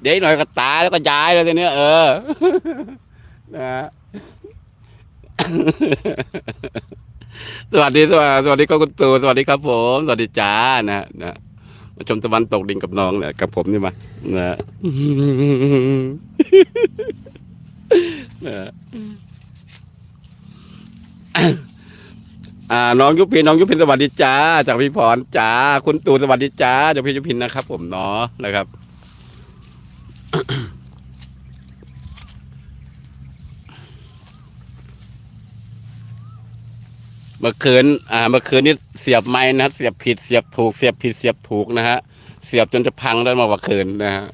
เดี๋ยวหน่อยก็ตายแล้วก็ย้ายแล้วทีนี้เออนะสวัสดีสวัสดีสวัสดีครับคุณตูสวัสดีครับ ผมสวัสดีจ้านะนะมาชมตะวันตกดินกับน้องเนี่ยกับผมนี่มานะนะ อ่าน้องยุพินน้องยุพินสวัสดีจ้า จากพี่พรจ้า คุณตู่สวัสดีจ้าจากพี่ยุพินนะครับ ผมเนาะนะครับ เมื่อคืนอ่าเมื่อคืนนี้เสียบไม้นะเสียบผิดเสียบถูกเสียบผิดเสียบถูกนะฮะเสียบจนจะพังแล้วมาเมื่อคืนนะฮะ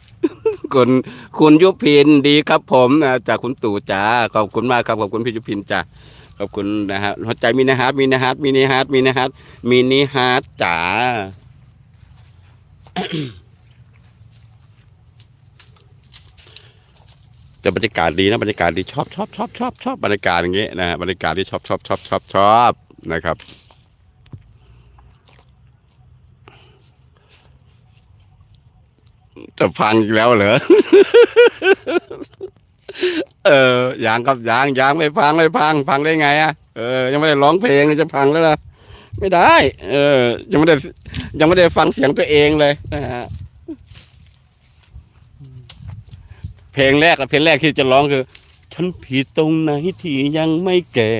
คุณคุณยุพินดีครับผมนะจากคุณตู่จ้าขอบคุณมากครับขอบคุณพี่ยุพินจ้าขอบคุณนะฮะหัวใจมินิฮาร์ดมินิฮาร์ดมินิฮาร์ดมินิฮาร์ดมินิฮาร์ดจ้าแต่บรรยากาศดีนะบรรยากาศดีชอบชอบชอบชอบชอบบรรยากาศอย่างเงี้ยนะฮะบรรยากาศที่ชอบชอบชอบชอบชอบนะครับ จะพังอีกแล้วเหรอ เออยางกับยางยางไม่พังไม่พังพังได้ไงอะ เออ ยังไม่ได้ร้องเพลงเลยจะพังแล้วล่ะ ไม่ได้ เออ ยังไม่ได้ ยังไม่ได้ฟังเสียงตัวเองเลยนะฮะ เพลงแรกอะเพลงแรกที่จะร้องคือ ฉันผิดตรงไหนที่ยังไม่แก่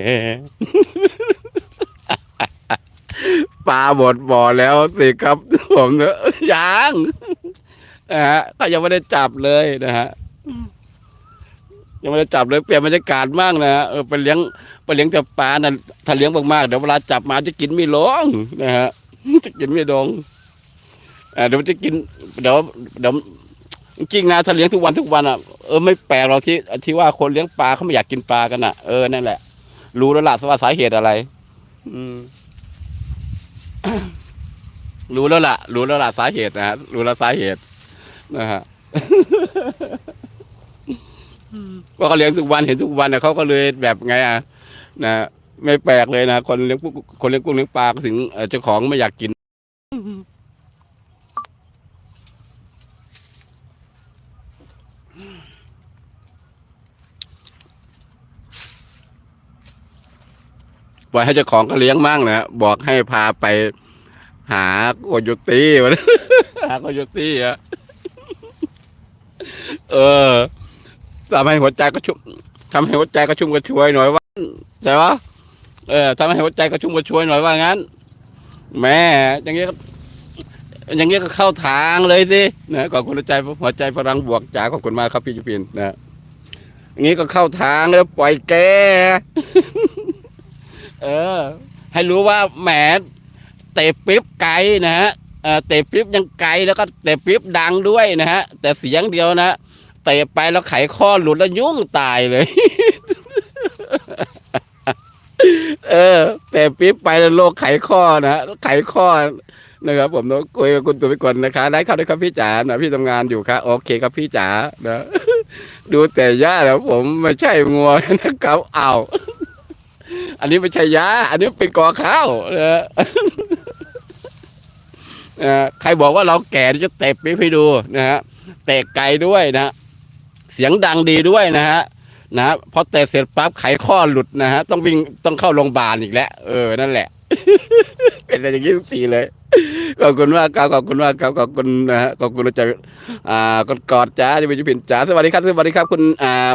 ปลาบดบ่อแล้วสิครับผมเนอะยัง นะฮะก็ยังไม่ได้จับเลยนะฮะยังไม่ได้จับเลยเปลี่ยนบรรยากาศมากนะฮะเออไปเลี้ยงไปเลี้ยงแต่ปลานะถ้าเลี้ยงมากๆเดี๋ยวเวลาจับมาจะกินไม่ลงนะฮะจะกินไม่ลงอ่าเดี๋ยวมันจะกินเดี๋ยวเดี๋ยวจริงๆนะถ้าเลี้ยงทุกวันทุกวันอะเออไม่แปลกหรอกที่ที่ว่าคนเลี้ยงปลาเขาไม่อยากกินปลากันอะเออนั่นแหละ รู้แล้วล่ะว่าสาเหตุอะไร อืมรู้แล้วล่ะ รู้แล้วล่ะสาเหตุนะฮะรู้แล้วสาเหตุ นะฮะว่าเขาเลี้ยงทุกวันเห็นทุกวันเนี่ยเขาก็เลยแบบไงอะนะไม่แปลกเลยนะคนเลี้ยงพวกคนเลี้ยงกุ้งเลี้ยงปลาก็ถึงเอ่อเจ้าของไม่อยากกินปล่อยให้เจ้าของก็เลี้ยงมั่งนะบอกให้พาไปหาโกโยตี้วะหาโกโยตี้อะ เออทำให้หัวใจก็ชุ่มทำให้หัวใจก็ชุ่มกระชวยหน่อยว่าใช่ปะเออทำให้หัวใจก็ชุ่มกระชวยหน่อยว่างั้นแม่อย่างเงี้ยอย่างเงี้ยก็เข้าทางเลยสินะขอบคุณหัวใจหัวใจพลังบวกจ๋าขอบคุณมากครับพี่จุปินนะอย่างงี้ก็เข้าทางแล้วปล่อยแกเออ ให้รู้ว่าแหมเตะปิ๊บไกลนะฮะเออเตะปิ๊บยังไกลแล้วก็เตะปิ๊บดังด้วยนะฮะ แต่เสียงเดียวนะ เตะไปแล้วไขข้อหลุดแล้วยุ่งตายเลย เออเตะปิ๊บไปแล้วโรคไขข้อนะไขข้อนะครับ ผมต้องคุยกับคุณตัวไปก่อนนะคะได้ครับได้ครับพี่จ๋านะพี่ทำงานอยู่ครับโอเคครับพี่จ๋านะดูแต่ย่าแล้วผมไม่ใช่งัวนะครับเอาอันนี้ไม่ใช่ยาอันนี้เป็นกอข้าวนะใครบอกว่าเราแก่จะเตะปิ๊บให้ดูนะฮะเตะไกลด้วยนะ สียงดังดีด้วยนะฮะนะพอเตะเสร็จปั๊บไขข้อหลุดนะฮะต้องวิ่งต้องเข้าโรงพยาบาลอีกแล้วเออนั่นแหละ เป็นอะไรอย่างนี้ทุกทีเลยขอบคุณมากครับขอบคุณมากครับขอบคุณนะฮะขอบคุณใจอ่ากอดกอดจ้าจะเป็นจุพินจ้าสวัสดีครับสวัสดีครับ คุณอ่า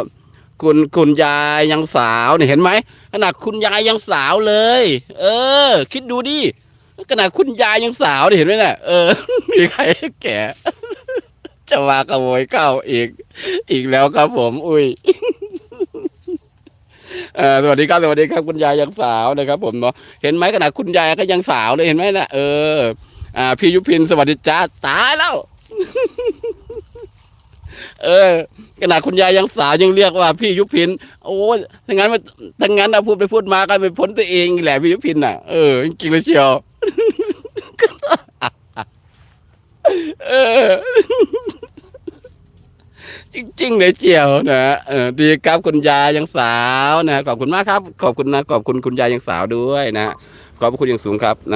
คุณคุณยายยังสาวเนี่ยเห็นไหมขนาดคุณยายยังสาวเลย เออ คิดดูดิขนาดคุณยายยังสาวเนี่ยเห็นไหมเนี่ยเออมีใครแก่ จะมาขโมยข้าวอีก อีกแล้วครับผม อุ้ยสวัสดีครับสวัสดีครับคุณยายยังสาวนะครับ ผมเนาะเห็นไหมขนาดคุณยายก็ยังสาวเลยเห็นไหมนะเออ อ่า พี่ยุพินสวัสดีจ้าตายแล้ว เออขนาดคุณยายยังสาวยังเรียกว่า พี่ยุพินโอ้ยถ้างั้นมันถ้างั้นนะพูดไปพูดมาก็ไปพ้นตัวเองแหละพี่ยุพินน่ะเออจริงเลยเชียว เออ จริงๆเลยเจียวนะเออดีครับคุณยายยังสาวนะขอบคุณมากครับ ขอบคุณนะขอบคุณคุณยายยังสาวด้วยนะขอบคุณอย่างสูงครับนะ